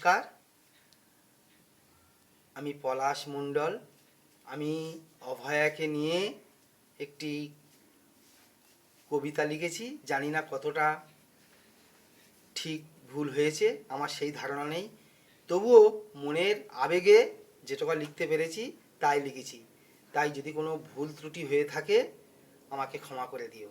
নমস্কার। আমি পলাশ মণ্ডল। আমি অভয়াকে নিয়ে একটি কবিতা লিখেছি। জানি না কতটা ঠিক ভুল হয়েছে, আমার সেই ধারণা নেই। তবুও মনের আবেগে যেটুকু লিখতে পেরেছি, তাই লিখেছি। তাই যদি কোনো ভুল ত্রুটি হয়ে থাকে, আমাকে ক্ষমা করে দিও।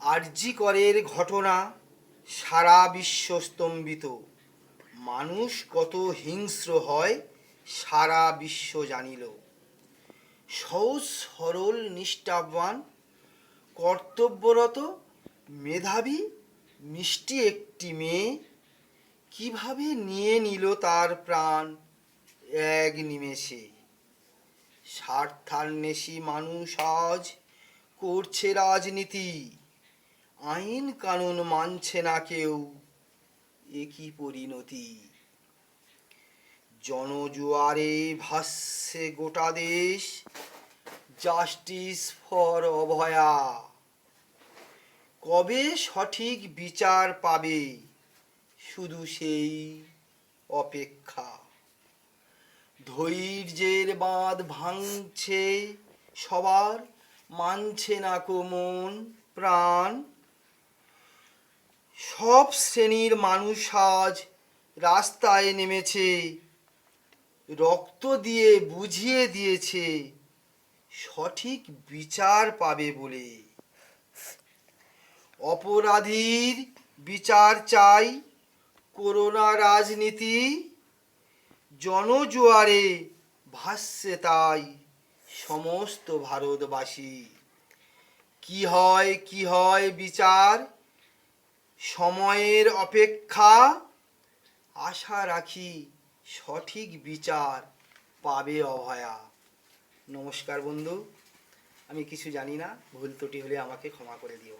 আরজি করের ঘটনা সারা বিশ্ব স্তম্ভিত। মানুষ কত হিংস্র হয়, সারা বিশ্ব জানিল। সহজ, সরল, নিষ্ঠাবান, কর্তব্যরত, মেধাবী, মিষ্টি একটি মেয়ে কীভাবে নিয়ে নিল তার প্রাণ এক নিমেষে? স্বার্থান্বেষী মানুষ আজ করছে রাজনীতি। আইন কানুন মানছে না কেউ একই পরিণতি? জনজোয়ারে ভাসছে গোটা দেশ জাস্টিস ফর অভয়া। কবে সঠিক বিচার পাবে? শুধু সেই অপেক্ষা। ধৈর্যের বাঁধ ভাঙছে সবার, মানছে না কো মন, প্রাণ। সব শ্রেণির মানুষ আজ রাস্তায় নেমেছে। রক্ত দিয়ে বুঝিয়ে দিয়েছে, সঠিক বিচার পাবে বলে। অপরাধীর বিচার চাই করোনা রাজনীতি, জনজোয়ারে ভাসছে তাই সমস্ত ভারতবাসী। কি হয় কি হয় বিচার? সময়ের অপেক্ষা। আশা রাখি সঠিক বিচার পাবে অভয়া। নমস্কার বন্ধু। আমি কিছু জানি না, ভুল ত্রুটি হলে আমাকে ক্ষমা করে দিও।